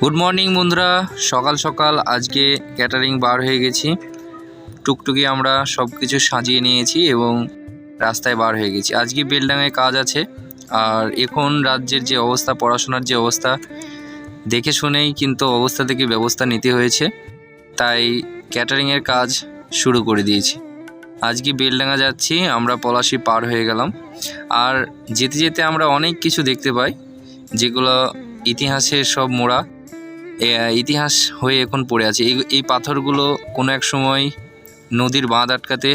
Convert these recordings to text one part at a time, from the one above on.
Good morning বন্ধুরা। সকাল সকাল আজকে ক্যাটারিং বার হয়ে গেছি। টুকটুকি আমরা সব কিছু সাজিয়ে নিয়েছি এবং রাস্তায় বার হয়ে গেছি। আজকে বেলডাঙায় কাজ আছে। আর এখন রাজ্যের যে অবস্থা, পড়াশোনার যে অবস্থা, দেখে শুনেই কিন্তু অবস্থা থেকে ব্যবস্থা নিতে হয়েছে। তাই ক্যাটারিংয়ের কাজ শুরু করে দিয়েছি। আজকে বেলডাঙা যাচ্ছি, আমরা পলাশি পার হয়ে গেলাম। আর যেতে যেতে আমরা অনেক কিছু দেখতে পাই, যেগুলো ইতিহাসের সব মোড়া। ইতিহাস হয়ে এখন পড়ে আছে। এই এই পাথরগুলো কোনো এক সময় নদীর বাঁধ আটকাতে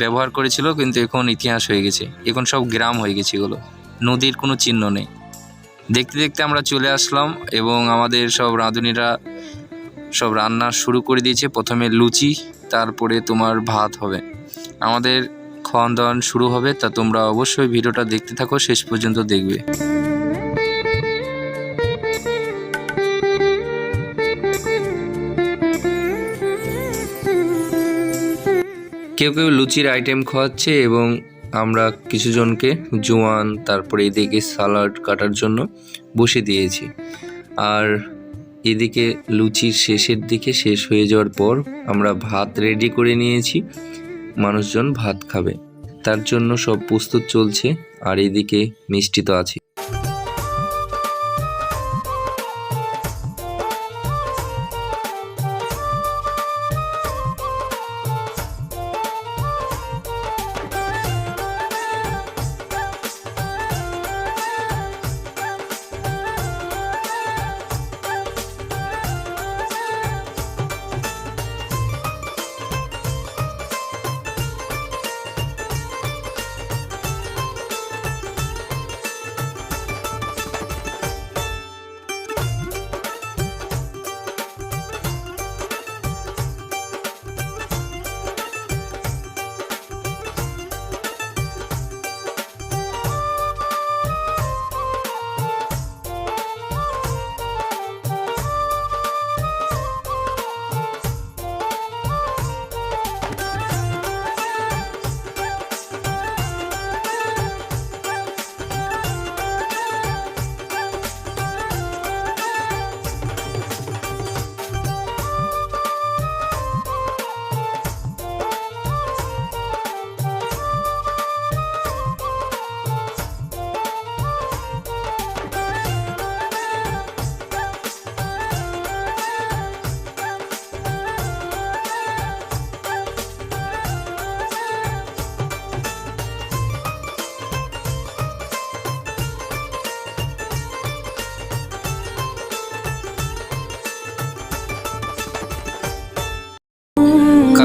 ব্যবহার করেছিল, কিন্তু এখন ইতিহাস হয়ে গেছে। এখন সব গ্রাম হয়ে গেছে এগুলো। নদীর কোনো চিহ্ন নেই। দেখতে দেখতে আমরা চলে আসলাম এবং আমাদের সব রাঁধুনিরা সব রান্না শুরু করে দিয়েছে। প্রথমে লুচি, তারপরে তোমার ভাত হবে। আমাদের খাওয়ান দাওয়ান শুরু হবে। তা তোমরা অবশ্যই ভিডিওটা দেখতে থাকো, শেষ পর্যন্ত দেখবে। কেউ কেউ লুচির আইটেম খাওয়াচ্ছে এবং আমরা কিছু জনকে জোয়ান, তারপরে এদিকে সালাড কাটার জন্য বসে দিয়েছি। আর এদিকে লুচির শেষের দিকে শেষ হয়ে যাওয়ার পর আমরা ভাত রেডি করে নিয়েছি, মানুষজন ভাত খাবে। তার জন্য সব প্রস্তুত চলছে, আর এদিকে মিষ্টি তো আছে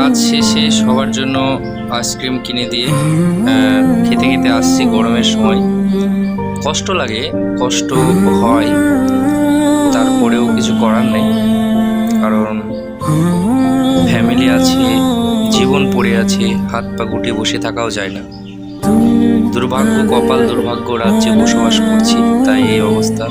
কাজ শেষে সবার জন্য আইসক্রিম কিনে দিয়ে খেতে খেতে আসছি গরমের সময়। কষ্ট লাগে, কষ্ট হয়, তারপরেও কিছু করার নেই। কারণ ফ্যামিলি আছে, জীবন পড়ে আছে, হাত পা গুটে বসে থাকাও যায় না। দুর্ভাগ্য, কপাল দুর্ভাগ্য রাজ্যে বসবাস করছি, তাই এই অবস্থা।